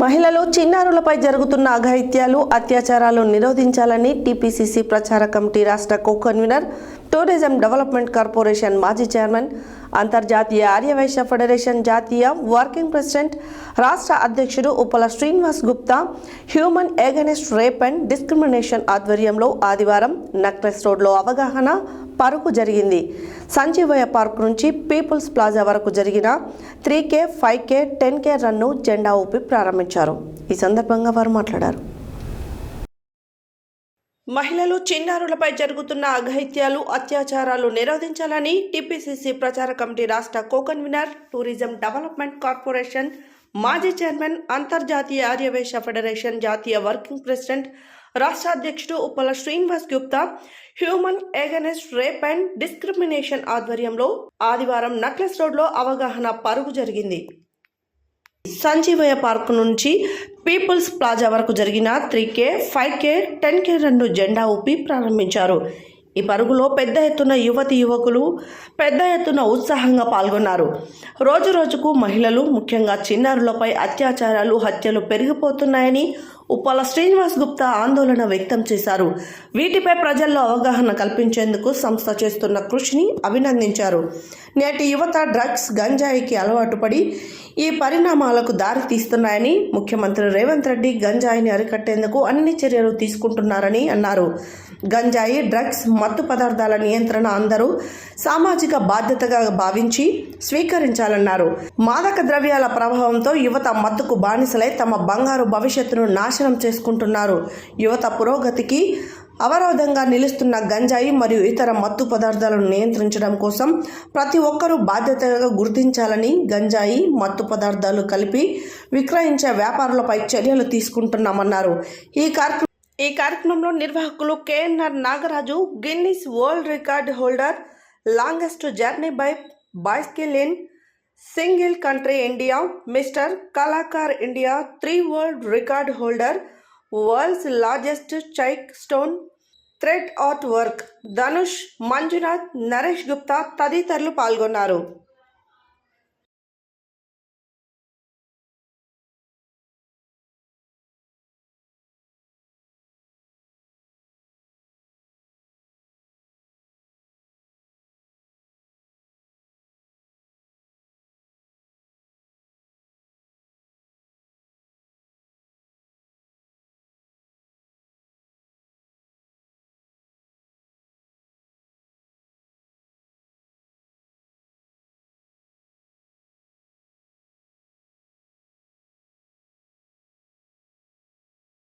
మహిళలు చిన్నారులపై జరుగుతున్న అఘాయిత్యాలు అత్యాచారాలు నిరోధించాలని టీపీసీసీ ప్రచార కమిటీ రాష్ట్ర co convener tourism development corporation మాజీ చైర్మన్ అంతర్జాతీయ ఆర్యవైశ్య ఫెడరేషన్ జాతీయ వర్కింగ్ ప్రెసిడెంట్ రాష్ట్ర అధ్యక్షుడు Uppala Srinivas Gupta human against rape and discrimination ఆధ్వర్యంలో ఆదివారం నక్లెస్ రోడ్లో అవగాహన పరుగు జరిగింది. సంజీవయ్య పార్క్ నుంచి పీపుల్స్ ప్లాజా వరకు జరిగిన three K five K ten K run జెండా ఊపి ప్రారంభించారు. ఈ సందర్భంగా వారు మాట్లాడారు. మహిళలు చిన్నారులపై జరుగుతున్న అఘైత్యాలు అత్యాచారాలు నిరోధించాలని టీపీసీసీ ప్రచార కమిటీ రాష్ట్ర co convener tourism development corporation మాజీ చైర్మన్ అంతర్జాతీయ ఆర్యవేశ ఫెడరేషన్ జాతీయ వర్కింగ్ ప్రెసిడెంట్ రాష్ట్ర అధ్యక్షుడు Uppala Srinivas Gupta human against rape and discrimination ఆధ్వర్యంలో ఆదివారం నక్లెస్ రోడ్లో అవగాహన పరుగు జరిగింది. సంజీవయ్య పార్క్ నుంచి పీపుల్స్ ప్లాజా వరకు జరిగిన three K five K ten K రెండు జెండా ఊపి ప్రారంభించారు. ఈ పరుగులో పెద్ద ఎత్తున యువతి యువకులు పెద్ద ఎత్తున ఉత్సాహంగా పాల్గొన్నారు. రోజు రోజుకు మహిళలు ముఖ్యంగా చిన్నారులపై అత్యాచారాలు హత్యలు పెరిగిపోతున్నాయని ఉప్పల శ్రీనివాస్ గుప్తా ఆందోళన వ్యక్తం చేశారు. వీటిపై ప్రజల్లో అవగాహన కల్పించేందుకు సంస్థ చేస్తున్న కృషిని అభినందించారు. నేటి యువత డ్రగ్స్ గంజాయికి అలవాటు పడి ఈ పరిణామాలకు దారి తీస్తున్నాయని ముఖ్యమంత్రి రేవంత్ రెడ్డి గంజాయిని అరికట్టేందుకు అన్ని చర్యలు తీసుకుంటున్నారని అన్నారు. గంజాయి డ్రగ్స్ మత్తు పదార్థాల నియంత్రణ అందరూ సామాజిక బాధ్యతగా భావించి స్వీకరించాలన్నారు. మాదక ద్రవ్యాల ప్రభావంతో యువత మత్తుకు బానిసలై తమ బంగారు భవిష్యత్తును నాశ నాశనం చేసుకుంటున్నారు. యువత పురోగతికి అవరోధంగా నిలుస్తున్న గంజాయి మరియు ఇతర మత్తు పదార్థాలను నియంత్రించడం కోసం ప్రతి ఒక్కరూ బాధ్యతగా గుర్తించాలని గంజాయి మత్తు పదార్థాలు కలిపి విక్రయించే వ్యాపారులపై చర్యలు తీసుకుంటున్నామన్నారు. ఈ కార్యక్రమం ఈ కార్యక్రమంలో నిర్వాహకులు KNR Nagaraju Guinness world record holder longest journey by bicycle in single country India mister Kalakar India three world record holder world's largest chalk stone thread art work Dhanush Manjunath Naresh Gupta తదితరులు పాల్గొన్నారు.